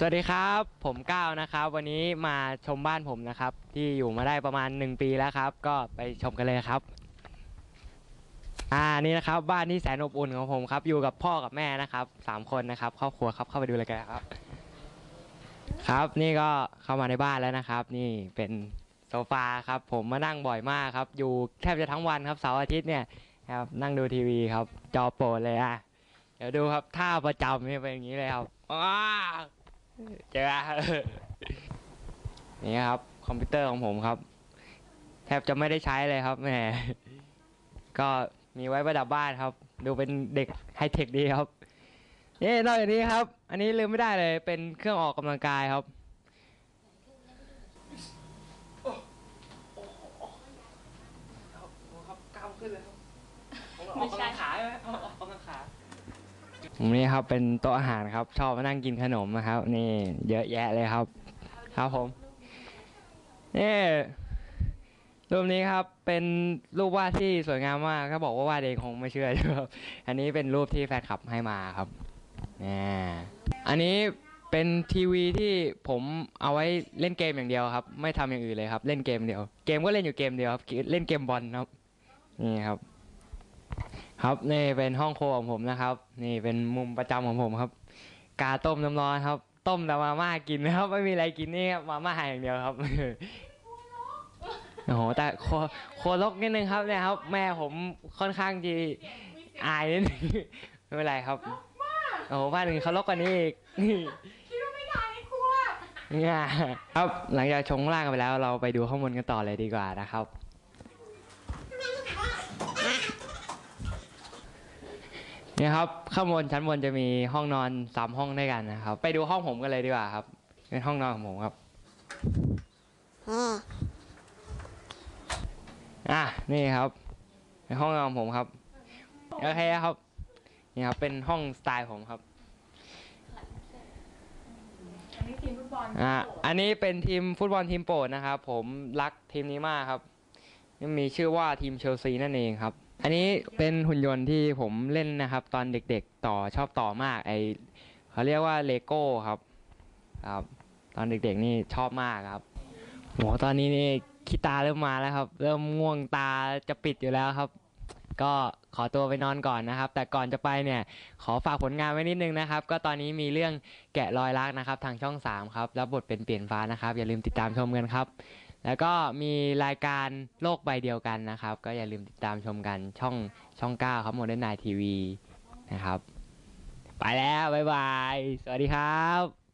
สวัสดีครับ ผมก้าวนะครับ วันนี้มาชมบ้านผมนะครับ ที่อยู่มาได้ประมาณ 1 ปีแล้วครับ ก็ไปชมกันเลยครับ อ่านี่นะครับบ้านที่แสนอบอุ่นของผมครับ อยู่กับพ่อกับแม่นะครับสามคนนะครับครอบครัวครับเข้าไปดูเลยกันครับ ครับนี่ก็เข้ามาในบ้านแล้วนะครับ นี่เป็นโซฟาครับ ผมมานั่งบ่อยมากครับ อยู่แทบจะทั้งวันครับเสาร์อาทิตย์เนี่ยครับนั่งดูทีวีครับ จอโปรดเลยอะเดี๋ยวดูครับท่าประจำเนี่ยเป็นอย่างนี้เลยครับว้า เจอนี่ครับ คอมพิวเตอร์ของผมครับ แทบจะไม่ได้ใช้เลยครับแหมก็มีไว้ประดับบ้านครับ ดูเป็นเด็กไฮเทคดีครับนี่นอกจากนี้ครับ อันนี้ลืมไม่ได้เลยเป็นเครื่องออกกำลังกายครับ ไม่ใช่ ผม นี่ครับเป็นโต๊ะอาหารครับ ชอบมานั่งกินขนมนะครับ นี่เยอะแยะเลยครับ ครับผมนี่รูปนี้ครับเป็นรูปวาดที่สวยงามมากถ้าบอกว่าวาดเองคงไม่เชื่อครับ อันนี้เป็นรูปที่แฟนคลับให้มาครับนี่อันนี้เป็นทีวีที่ผมเอาไว้เล่นเกมอย่างเดียวครับ ไม่ทำอย่างอื่นเลยครับ เล่นเกมเดียว เกมก็เล่นอยู่เกมเดียวครับ เล่นเกมบอลครับ นี่ครับ ครับนี่เป็นห้องครัวของผมนะครับ นี่เป็นมุมประจำของผมครับ กาต้มน้ำร้อนครับ ต้มแต่มาม่ากินนะครับ ไม่มีอะไรกินนี่ครับมาม่าอย่างเดียวครับโอ้โหแต่โคโคลกนิดนึงครับเนี่ยครับ แม่ผมค่อนข้างที่อายนิดนึงไม่เป็นไรครับโอ้โหบ้านอื่นเขาลกกว่านี้อีกคิดว่าไม่ได้ในครัวเนี่ยครับหลังจากชงล่างกันไปแล้วเราไปดูข้างบนกันต่อเลยดีกว่านะครับ เนี่ยครับข้างบนชั้นบนจะมีห้องนอนสามห้องด้วยกันนะครับ ไปดูห้องผมกันเลยดีกว่าครับเป็นห้องนอนของผมครับอะนี่ครับเป็นห้องนอนของผมครับโอเคครับนี่ครับเป็นห้องสไตล์ผมครับอันนี้ทีมฟุตบอลอ่าอันนี้เป็นทีมฟุตบอลทีมโปรดนะครับ ผมรักทีมนี้มากครับนี่มีชื่อว่าทีมเชลซีนั่นเองครับ อันนี้เป็นหุ่นยนต์ที่ผมเล่นนะครับ ตอนเด็กๆต่อชอบต่อมาก ไอเขาเรียกว่าเลโก้ครับครับ ตอนเด็กๆนี่ชอบมากครับโหตอนนี้นี่ขี้ตาเริ่มมาแล้วครับ เริ่มง่วงตาจะปิดอยู่แล้วครับ ก็ขอตัวไปนอนก่อนนะครับ แต่ก่อนจะไปเนี่ย ขอฝากผลงานไว้นิดนึงนะครับ ก็ตอนนี้มีเรื่องแกะรอยรักนะครับ ทางช่อง 3 ครับ รับบทเป็นเปลี่ยนฟ้านะครับ อย่าลืมติดตามชมกันครับ แล้วก็มีรายการโลกใบเดียวกันนะครับ ก็อย่าลืมติดตามชมกันช่องช่อง 9 ครับโมเดิร์นไนทีวีนะครับ ไปแล้ว บ๊ายบาย สวัสดีครับ